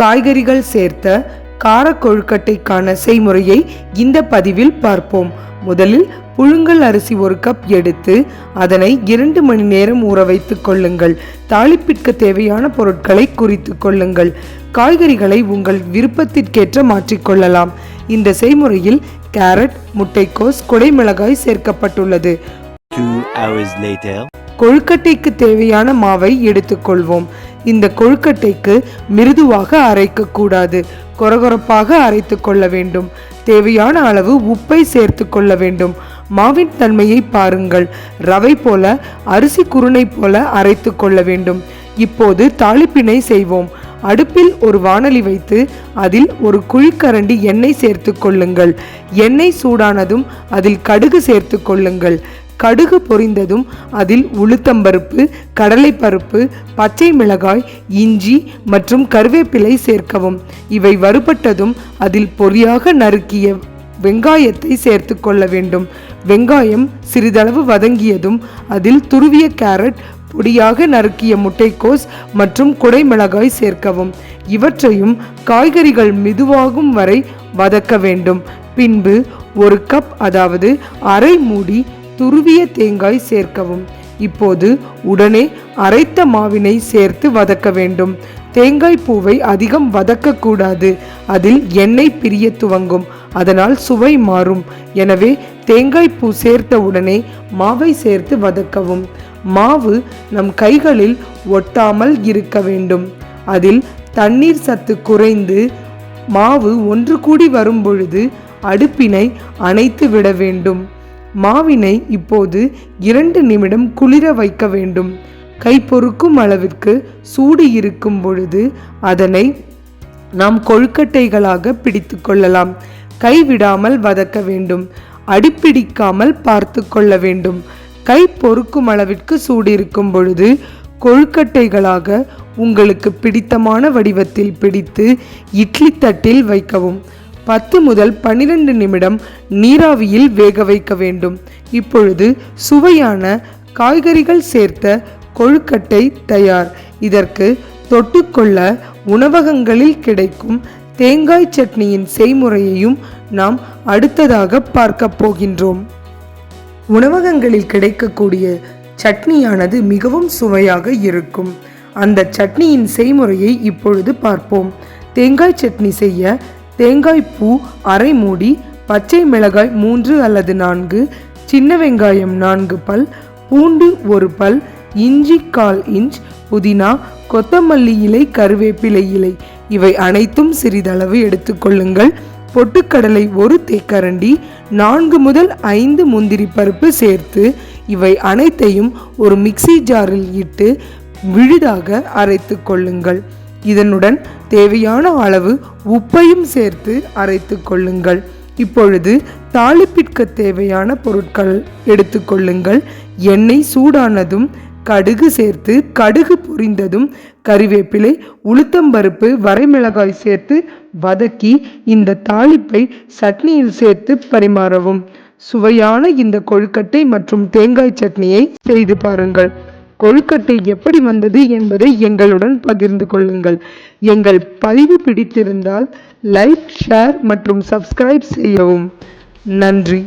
காய்கறிகள் சேர்த்த கார கொழுக்கட்டைக்கான செய்முறையை இந்த பதிவில் பார்ப்போம். முதலில் புழுங்கல் அரிசி ஒரு கப் எடுத்து அதனை இரண்டு மணி நேரம் ஊற வைத்துக் கொள்ளுங்கள். தாளிப்பிற்கு தேவையான பொருட்களை குறித்து கொள்ளுங்கள். காய்கறிகளை உங்கள் விருப்பத்திற்கேற்ற மாற்றிக்கொள்ளலாம் இந்த செய்முறையில் கேரட் முட்டைக்கோஸ் குடைமிளகாய் சேர்க்கப்பட்டுள்ளது. Two hours later. கொழுக்கட்டைக்கு தேவையான மாவை எடுத்துக்கொள்வோம் இந்த கொழுக்கட்டைக்கு மிருதுவாக அரைக்கக்கூடாது. கொரகொரப்பாக அரைத்து கொள்ள வேண்டும். தேவையான அளவு உப்பை சேர்த்து கொள்ள வேண்டும். மாவின் தன்மையை பாருங்கள். ரவை போல அரிசி குருணை போல அரைத்து கொள்ள வேண்டும். இப்போது தாளிப்பினை செய்வோம். அடுப்பில் ஒரு வானலி வைத்து அதில் ஒரு குழிக்கரண்டி எண்ணெய் சேர்த்து கொள்ளுங்கள். எண்ணெய் சூடானதும் அதில் கடுகு சேர்த்து கொள்ளுங்கள். கடுகு பொரிந்ததும் அதில் உளுத்தம்பருப்பு கடலைப்பருப்பு பச்சை மிளகாய் இஞ்சி மற்றும் கருவேப்பிலை சேர்க்கவும். இவை வறுபட்டதும் அதில் பொரியாக நறுக்கிய வெங்காயத்தை சேர்த்து கொள்ள வேண்டும். வெங்காயம் சிறிதளவு வதங்கியதும் அதில் துருவிய கேரட் பொடியாக நறுக்கிய முட்டைக்கோஸ் மற்றும் குடைமிளகாய் சேர்க்கவும். இவற்றையும் காய்கறிகள் மெதுவாகும் வரை வதக்க வேண்டும். பின்பு ஒரு கப் அதாவது அரை மூடி துருவிய தேங்காய் சேர்க்கவும். இப்போது உடனே அரைத்த மாவினை சேர்த்து வதக்க வேண்டும். தேங்காய் பூவை அதிகம் வதக்கக்கூடாது. அதில் எண்ணெய் பிரிய துவங்கும். அதனால் சுவை மாறும். எனவே தேங்காய் பூ சேர்த்த உடனே மாவை சேர்த்து வதக்கவும். மாவு நம் கைகளில் ஒட்டாமல் இருக்க வேண்டும். அதில் தண்ணீர் சத்து குறைந்து மாவு ஒன்று கூடி வரும் பொழுது அடுப்பினை அணைத்து விட வேண்டும். மாவினை இப்போது இரண்டு நிமிடம் குளிர வைக்க வேண்டும். கை பொறுக்கும் அளவிற்கு சூடு இருக்கும் பொழுது அதனை நாம் கொழுக்கட்டைகளாக பிடித்து கொள்ளலாம். கைவிடாமல் வதக்க வேண்டும். அடிப்பிடிக்காமல் பார்த்து கொள்ள வேண்டும். கை பொறுக்கும் அளவிற்கு சூடு இருக்கும் பொழுது கொழுக்கட்டைகளாக உங்களுக்கு பிடித்தமான வடிவத்தில் பிடித்து இட்லி தட்டில் வைக்கவும். பத்து முதல் பன்னிரண்டு நிமிடம் நீராவியில் வேக வைக்க வேண்டும். இப்பொழுது சுவையான காய்கறிகள் சேர்த்த கொழுக்கட்டை தயார். இதற்கு தொட்டுக்கொள்ள உணவகங்களில் கிடைக்கும் தேங்காய் சட்னியின் செய்முறையையும் நாம் அடுத்ததாக பார்க்க போகின்றோம். உணவகங்களில் கிடைக்கக்கூடிய சட்னியானது மிகவும் சுவையாக இருக்கும். அந்த சட்னியின் செய்முறையை இப்பொழுது பார்ப்போம். தேங்காய் சட்னி செய்ய தேங்காய் பூ அரை மூடி பச்சை மிளகாய் மூன்று அல்லது நான்கு சின்ன வெங்காயம் நான்கு பல் பூண்டு ஒரு பல் இஞ்சி கால் இன்ச் புதினா கொத்தமல்லி இலை கருவேப்பிலை இலை. இவை அனைத்தும் சிறிதளவு எடுத்துக்கொள்ளுங்கள் பொட்டுக்கடலை ஒரு தேக்கரண்டி நான்கு முதல் ஐந்து முந்திரி பருப்பு சேர்த்து இவை அனைத்தையும் ஒரு மிக்ஸி ஜாரில் இட்டு விழுதாக அரைத்து கொள்ளுங்கள். இதனுடன் தேவையான அளவு உப்பையும் சேர்த்து அரைத்து கொள்ளுங்கள். இப்பொழுது தாளிப்பிற்கு தேவையான பொருட்கள் எடுத்துக்கொள்ளுங்கள் எண்ணெய் சூடானதும் கடுகு சேர்த்து கடுகு பொரிந்ததும் கறிவேப்பிலை உளுத்தம்பருப்பு வரைமிளகாய் சேர்த்து வதக்கி இந்த தாளிப்பை சட்னியில் சேர்த்து பரிமாறவும். சுவையான இந்த கொழுக்கட்டை மற்றும் தேங்காய் சட்னியை செய்து பாருங்கள். கொழுக்கட்டை எப்படி வந்தது என்பதை எங்களுடன் பகிர்ந்து கொள்ளுங்கள். எங்கள் பதிவு பிடித்திருந்தால் லைக் ஷேர் மற்றும் சப்ஸ்கிரைப் செய்யவும். நன்றி.